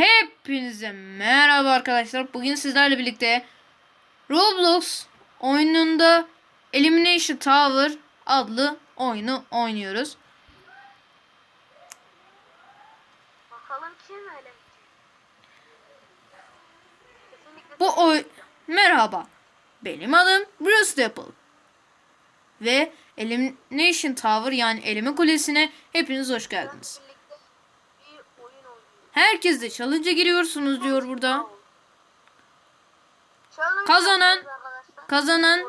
Hepinize merhaba arkadaşlar. Bugün sizlerle birlikte Roblox oyununda Elimination Tower adlı oyunu oynuyoruz. Bakalım kim öyle? Kesinlikle Bu oy Merhaba. Benim adım Bruce Staple. Ve Elimination Tower yani eleme kulesine hepiniz hoş geldiniz. birlikte bir oyun oynuyoruz. Herkes de challenge'a giriyorsunuz diyor burada. Kazanan-. Kazanan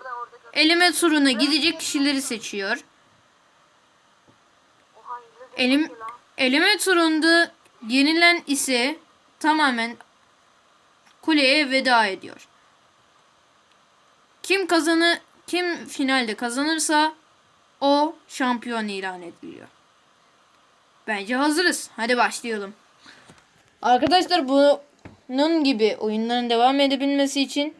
eleme turuna gidecek kişileri seçiyor. Elim eleme turunda yenilen ise tamamen kuleye veda ediyor. Kim kazanı kim finalde kazanırsa o şampiyon ilan ediliyor. Bence hazırız. Hadi başlayalım. Arkadaşlar bunun gibi oyunların devam edebilmesi için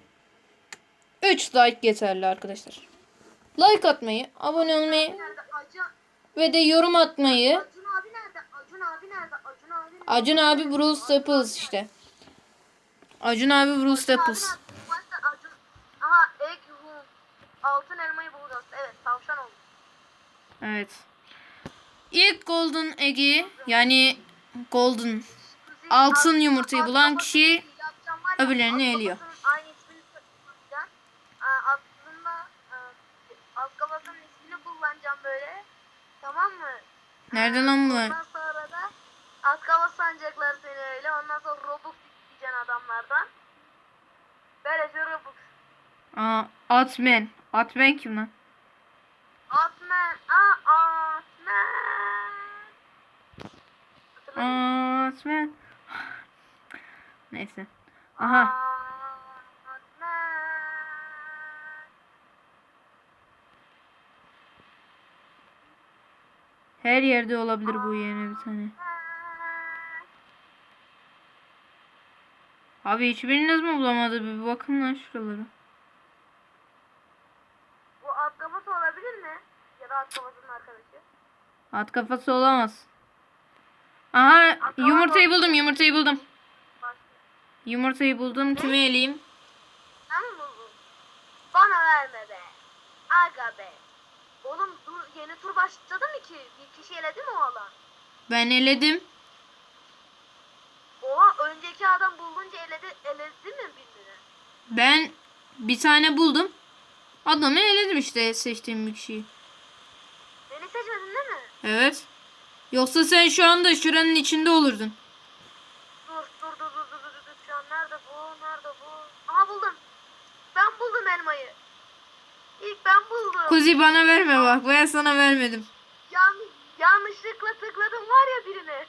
3 like yeterli arkadaşlar. Like atmayı, abone olmayı ve de yorum atmayı Acun abi Bruce Staples işte. Acun abi Bruce Acun Staples. Aha egg. Altın elmayı bulacağız. Evet tavşan oldu. Evet. İlk Golden Egg'i yani Golden Altın Alt- yumurtayı bulan kişi öbürlerini eliyor. kafasının Aynı ismini kullanacağım. Aa, Aslında e, alt kafasının ismini kullanacağım böyle. Tamam mı? Nerede lan bu? Ondan sonra da alt kafa sancaklar seni öyle. Ondan sonra Robux isteyeceksin adamlardan. Böylece Robux. Aa, Atman. Atman kim lan? Atman. Aa Atman. Atman. Neyse. Aha. Her yerde olabilir bu yeni bir tane. Abi hiçbiriniz mi bulamadı? Bir bakın lan şuralara. Bu at kafası olabilir mi? Ya da at kafasının arkadaşı. At kafası olamaz. Aha yumurtayı buldum yumurtayı buldum. Yumurtayı buldum. Kimi eleyeyim? Sen mi buldun? Bana verme be. Aga be. Oğlum dur yeni tur başladı mı ki? Bir kişi eledi mi o alan? Ben eledim. Oha önceki adam bulunca eledi, eledi mi birini? Ben bir tane buldum. Adamı eledim işte seçtiğim bir kişiyi. Beni seçmedin değil mi? Evet. Yoksa sen şu anda şuranın içinde olurdun. Dur dur dur dur dur dur dur. Şu an nerede bu? Nerede bu? Aha buldum. Ben buldum elmayı. İlk ben buldum. Kuzi bana verme bak. Ben sana vermedim. Yan, yanlışlıkla tıkladım var ya birine.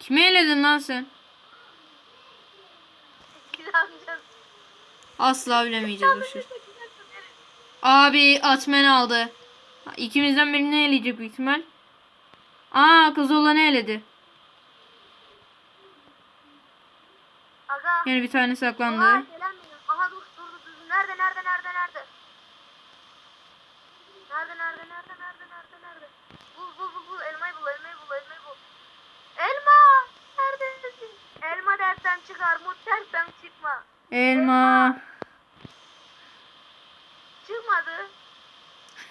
Kimi eledin lan sen? İnanacağız. Asla bilemeyeceğiz bu şey. Abi Atmen aldı. İkimizden birini eleyecek büyük ihtimal. Aa kız olanı eledi. Aga. Yani bir tane Aa, saklandı. gelen benim. Aha dur dur dur. Nerede nerede nerede nerede? Nerede nerede nerede nerede nerede nerede? Bul bul bul bul elmayı bul elmayı bul elmayı bul. Elma! Neredesin? Elma dersem çık armut dersem çıkma. Elma. Çıkmadı.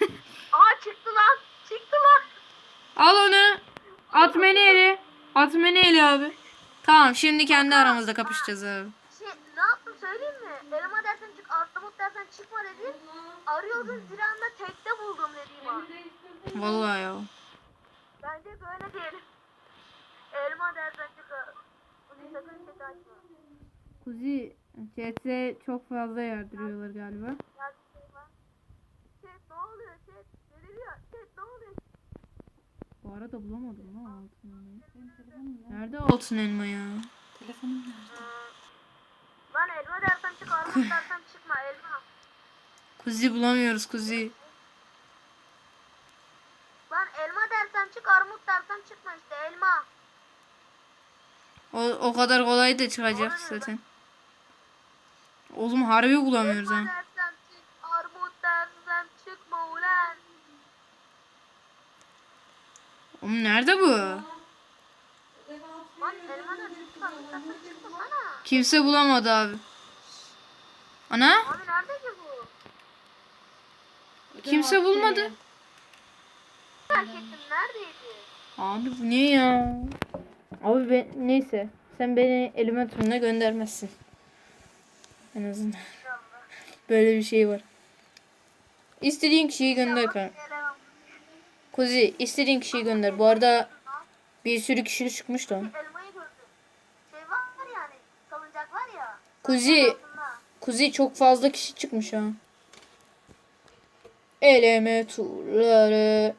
Aha çıktı lan. Çıktı lan. Al onu. Atmeni eli. Atmeni eli abi. Tamam şimdi kendi aramızda kapışacağız abi. Şey ne yaptım söyleyeyim mi? Elma dersen çık armut dersen çıkma dedi. Arıyordun ziranda tekte buldum dediğim an. Vallahi ya. Bence böyle değil. Elma dersen çıkar. Bunu sakın chat açma. Kuzi chat'e çok fazla yardırıyorlar galiba. Ya şey ne oluyor chat? Deliriyor. Chat ne oluyor? Bu arada bulamadım lan altın elmayı. Nerede altın elma ya? Hmm. Lan elma dersen çık armut dersen çıkma elma. Kuzi bulamıyoruz Kuzi. Lan elma dersen çık armut dersen çıkma işte elma. O, o kadar kolay da çıkacak zaten. Oğlum harbi bulamıyoruz Elma ha. dersen çık armut dersen çıkma ulan. Oğlum nerede bu? Kimse bulamadı abi. Ana? Abi nerede ki bu? Kimse bulmadı. Fark ettim neredeydi? Abi bu ne ya? Abi ben neyse. Sen beni elime turuna göndermezsin. En azından. Böyle bir şey var. İstediğin kişiyi gönder kanka. Kuzi istediğin kişiyi gönder. Bu arada bir sürü kişi çıkmış da. Elmayı gördüm. Şey. Kuzi. Kuzi çok fazla kişi çıkmış ha. Eleme turları.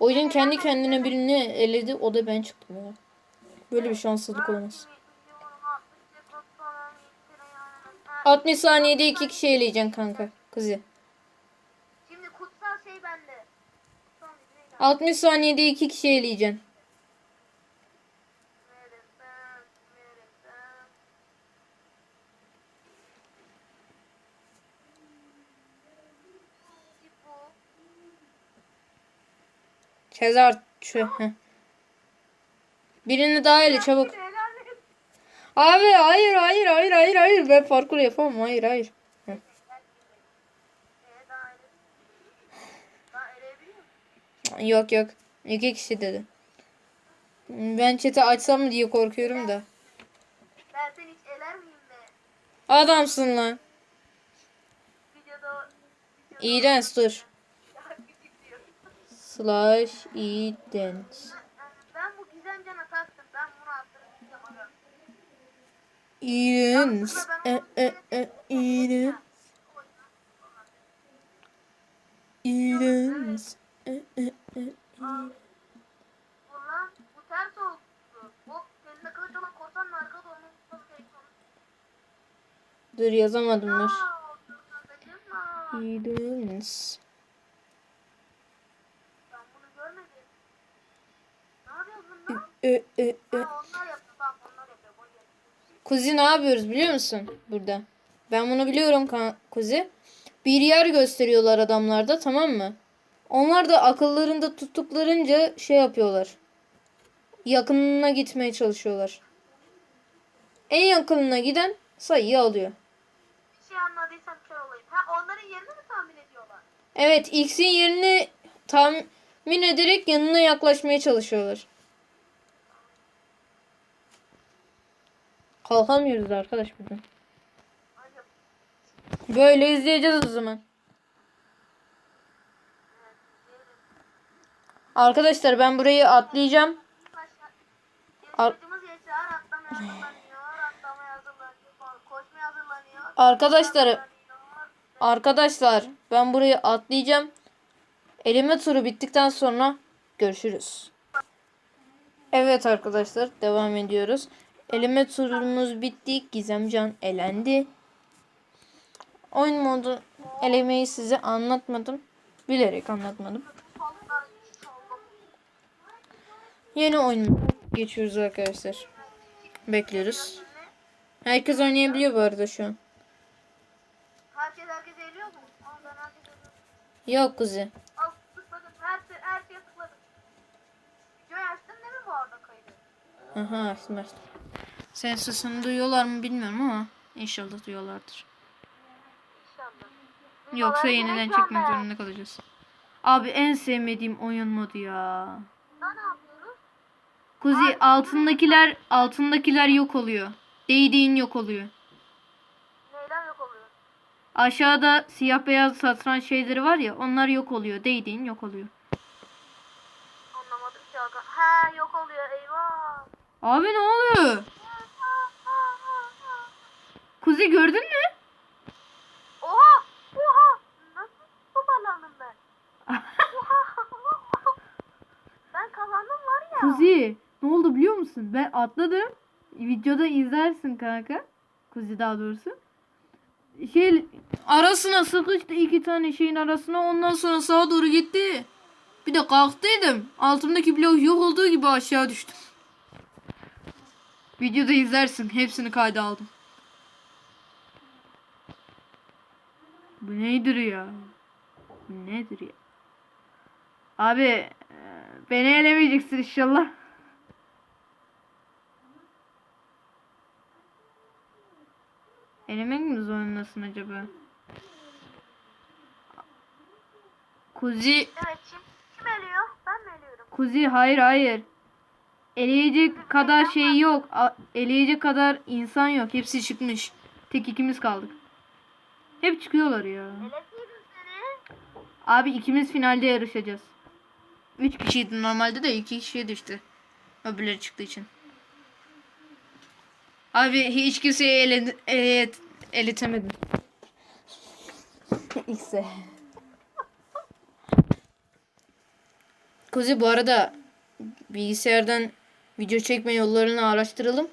Oyun kendi kendine birini eledi. O da ben çıktım ya. Böyle bir şanssızlık olamaz. 60 saniyede iki kişi eleyeceksin kanka. Kuzi. Şimdi kutsal şey bende. Son bir neydi? 60 saniyede iki kişi eleyeceksin. Sezar şu. Birini daha ele çabuk. Abi hayır hayır hayır hayır hayır ben parkur yapamam hayır hayır. Heh. Ee, daha ele- daha eleyebiliyor musun? Yok yok iki kişi dedi. Ben chat'i açsam mı diye korkuyorum da. Ben seni hiç eler miyim be? Adamsın lan. Videoda videoda İğrenç dur. Slash iğrenç. Ben bu gizem cana taktım. Ben bunu attıracağım aga. İğrenç. E, e, e, iğrenç. İğrenç. E, e, e, iğrenç. Bu lan bu ters oldu. Hop elinde kılıç olan korsanın arka doğru gerekiyor. Dur yazamadım dur. Aa, dur kardeşim, aa. İğrenç. Ben bunu görmedim. Ne yapıyorsun lan? E, e, e. Ha, onlar yapıyor. Bak onlar yapıyor. Boş ver. Kuzi ne yapıyoruz biliyor musun burada? Ben bunu biliyorum Kuzi. Bir yer gösteriyorlar adamlarda tamam mı? Onlar da akıllarında tuttuklarınca şey yapıyorlar. Yakınına gitmeye çalışıyorlar. En yakınına giden sayıyı alıyor. Bir şey anladıysam kör olayım. Ha onların yerini mi tahmin ediyorlar? Evet X'in yerini tahmin ederek yanına yaklaşmaya çalışıyorlar. Kalkamıyoruz arkadaş buradan. Böyle izleyeceğiz o zaman. Arkadaşlar ben burayı atlayacağım. Ar-. Arkadaşlar. Arkadaşlar ben burayı atlayacağım. Elime turu bittikten sonra görüşürüz. Evet arkadaşlar devam ediyoruz. Elime turumuz bitti. Gizemcan elendi. Oyun modu elemeyi size anlatmadım. Bilerek anlatmadım. Yeni oyun geçiyoruz arkadaşlar. Bekliyoruz. Herkes oynayabiliyor bu arada şu an. Herkes herkes eğiliyor mu? Aa, ben herkes eğiliyorum. Yok kuzi. Al tıkladım. Her, her şeye tıkladım. Açtın değil mi bu arada kaydı? Aha açtım açtım. Senin sesini duyuyorlar mı bilmiyorum ama inşallah duyuyorlardır. İnşallah. Yoksa yeniden çekmek zorunda kalacağız. Abi en sevmediğim oyun modu ya. Kuzi altındakiler altındakiler yok oluyor. Değdiğin yok oluyor. Aşağıda siyah beyaz satranç şeyleri var ya onlar yok oluyor. Değdiğin yok oluyor. Anlamadım ki aga. He yok oluyor eyvah. Abi ne oluyor? Kuzi gördün mü? Oha! Oha! Nasıl toparlandım ben? Oha! ben kazandım var ya. Kuzi ne oldu biliyor musun? Ben atladım. Videoda izlersin kanka. Kuzi daha doğrusu. Şey arasına sıkıştı iki tane şeyin arasına ondan sonra sağa doğru gitti. Bir de kalktıydım. Altımdaki blok yok olduğu gibi aşağı düştüm. Videoda izlersin. Hepsini kayda aldım. Bu nedir ya? Bu nedir ya? Abi e, beni elemeyeceksin inşallah. Elemek mi zorundasın acaba? Kuzi, Evet kim, kim eliyor? Ben mi eliyorum? Kuzi hayır hayır. Eleyecek kadar şey yok. Eleyecek kadar insan yok. Hepsi çıkmış. Tek ikimiz kaldık. Hep çıkıyorlar ya. Abi ikimiz finalde yarışacağız. Üç kişiydi normalde de iki kişiye düştü. Öbürleri çıktığı için. Abi hiç kimseyi ele, ele, eletemedim. X'e. Kuzi bu arada bilgisayardan video çekme yollarını araştıralım.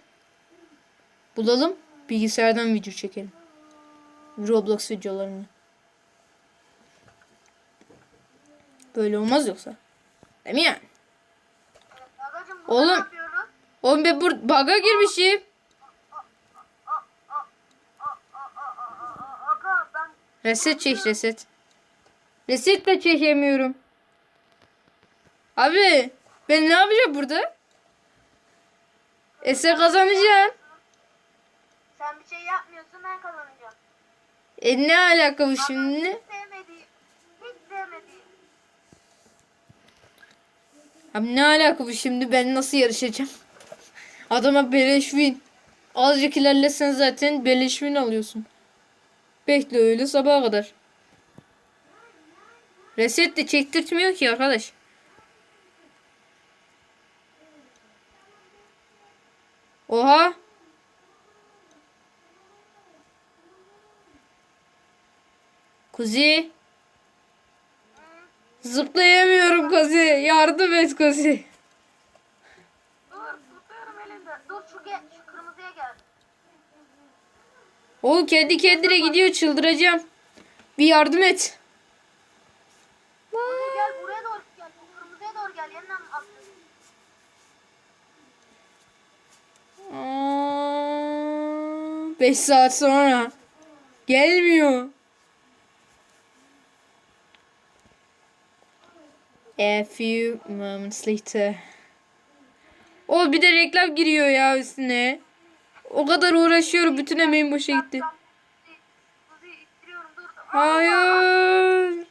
Bulalım. Bilgisayardan video çekelim. Roblox videolarını. Böyle olmaz yoksa. Değil mi yani? Oğlum. Oğlum ben bur baga girmişim. Aga ben Reset çek reset. Reset de çekemiyorum. Abi ben ne yapacağım burada? Ese kazanacağım. sen bir şey yapmıyorsun ben kazanacağım. E ne alaka bu şimdi? Hiç sevmediğim. Hiç sevmediğim. Abi ne alaka bu şimdi? Ben nasıl yarışacağım? Adama beleş win. Azıcık ilerlesen zaten beleş win alıyorsun. Bekle öyle sabaha kadar. Reset de çektirtmiyor ki arkadaş. Oha. Kuzi. Zıplayamıyorum Kuzi. Yardım et Kuzi. Dur tutuyorum elinde. Dur şu gel şu kırmızıya gel. Oğlum kendi kendine gidiyor çıldıracağım. Bir yardım et. Hadi gel buraya doğru gel. Bu kırmızıya doğru gel. Yeniden atlıyorum. 5 saat sonra. Gelmiyor. A few moments later. O bir de reklam giriyor ya üstüne. O kadar uğraşıyorum. Bütün emeğim boşa gitti. Hayır.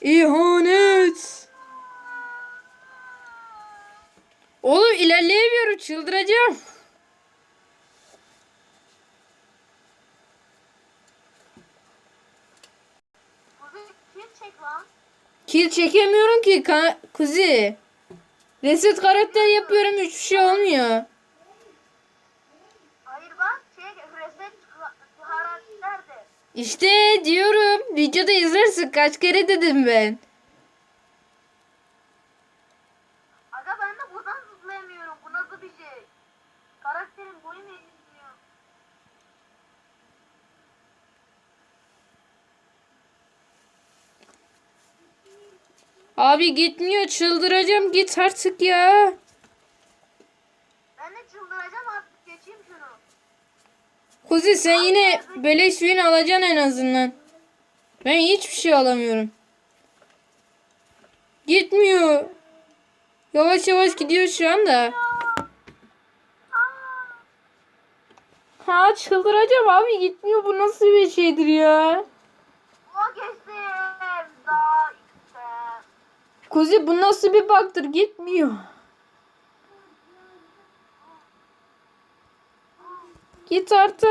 İhanet. Oğlum ilerleyemiyorum. Çıldıracağım. Kuzi kim çek lan? Kill çekemiyorum ki ka- kuzi. Reset karakter yapıyorum hiçbir şey olmuyor. Hayır bak şey reset karakter de. İşte diyorum videoda izlersin kaç kere dedim ben. Aga ben de buradan zıplayamıyorum. Bu nasıl bir şey? Karakterin boyu mu yetmiyor? Abi gitmiyor çıldıracağım git artık ya. Ben de çıldıracağım artık geçeyim şunu. Kuzi sen yine beleş win alacaksın en azından. Ben hiçbir şey alamıyorum. Gitmiyor. Yavaş yavaş gidiyor şu anda. Ha çıldıracağım abi gitmiyor bu nasıl bir şeydir ya. O geçtim. Daha işte. Kuzi bu nasıl bir baktır gitmiyor. Git artık.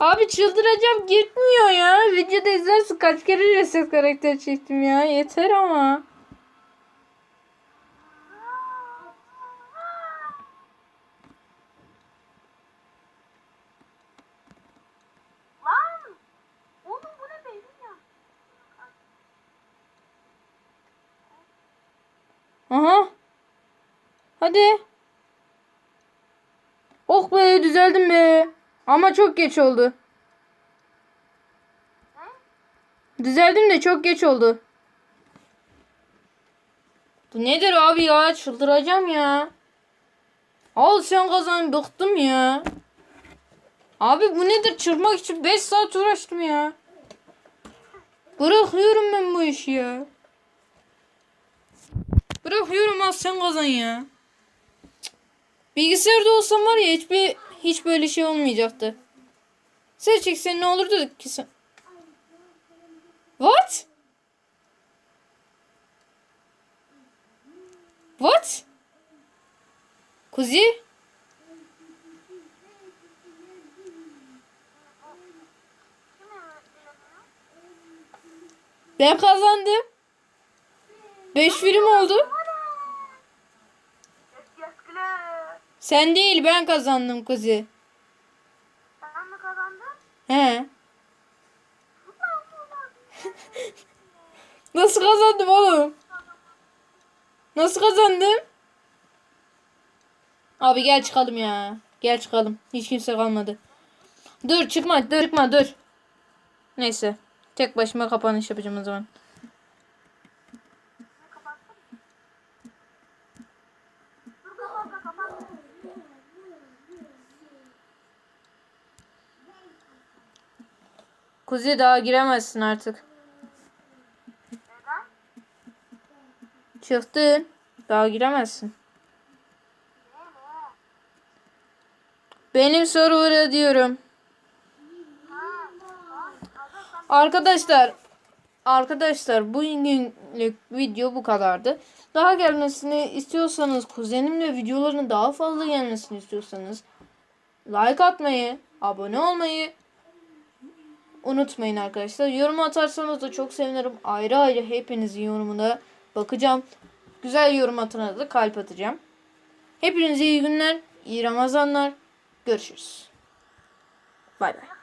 Abi çıldıracağım gitmiyor ya. Videoda izlersin kaç kere reset karakter çektim ya. Yeter ama. Lan! Oğlum bu ne benim ya? Aha. Hadi. Oh be düzeldim be. Ama çok geç oldu. Düzeldim de çok geç oldu. Bu nedir abi ya? Çıldıracağım ya. Al sen kazan bıktım ya. Abi bu nedir? Çıkmak için 5 saat uğraştım ya. Bırakıyorum ben bu işi ya. bırakıyorum az sen kazan ya. Bilgisayarda olsam var ya hiçbir hiç böyle şey olmayacaktı. Sen çeksen ne olurdu ki sen? What? What? Kuzi? Ben kazandım. 5 film oldu. Sen değil ben kazandım Kuzi. Sen mi kazandın? He. Nasıl kazandım oğlum? Nasıl kazandım? Abi gel çıkalım ya. Gel çıkalım. Hiç kimse kalmadı. Dur çıkma dur çıkma dur. Neyse. Tek başıma kapanış yapacağım o zaman. Ne kapattın? Dur kapat kapat. Kuzi daha giremezsin artık. Neden? Çıktın. Daha giremezsin. Benim server'a diyorum. Arkadaşlar Arkadaşlar bu günlük video bu kadardı. Daha gelmesini istiyorsanız kuzenimle videoların daha fazla gelmesini istiyorsanız like atmayı, abone olmayı unutmayın arkadaşlar. Yorum atarsanız da çok sevinirim. Ayrı ayrı hepinizin yorumuna bakacağım. Güzel yorum atana da kalp atacağım. Hepinize iyi günler, iyi Ramazanlar. Görüşürüz. Bay bay.